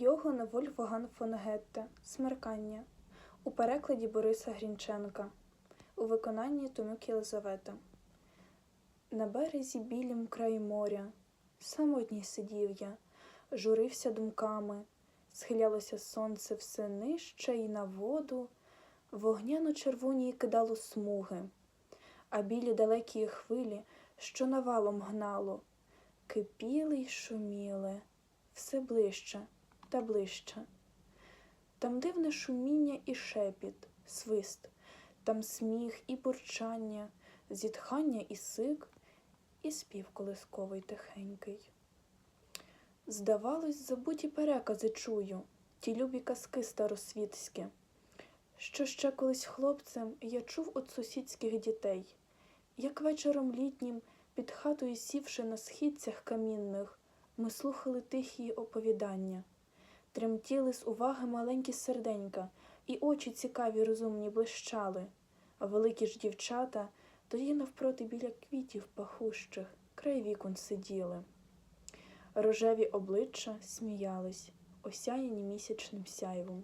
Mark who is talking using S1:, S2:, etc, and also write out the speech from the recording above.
S1: Йоган Вольфган фон Гетте Смеркання. У перекладі Бориса Грінченка. У виконанні Томюк Єлизавета. На березі білім край моря, самотній сидів я, журився думками, схилялося сонце все нижче і на воду, вогняно червоні кидало смуги, а білі далекі хвилі, що навалом гнало, кипіли й шуміли, все ближче та ближче. Там дивне шуміння і шепіт, свист, там сміх і бурчання, зітхання і сик, і спів колисковий тихенький. Здавалось, забуті перекази чую, ті любі казки старосвітські, що ще колись хлопцем я чув от сусідських дітей, як вечором літнім, під хатою сівши на східцях камінних, ми слухали тихі оповідання, тремтіли з уваги маленькі серденька, і очі цікаві розумні блищали, а великі ж дівчата тоді навпроти біля квітів пахущих край вікон сиділи. Рожеві обличчя сміялись, осяяні місячним сяйвом.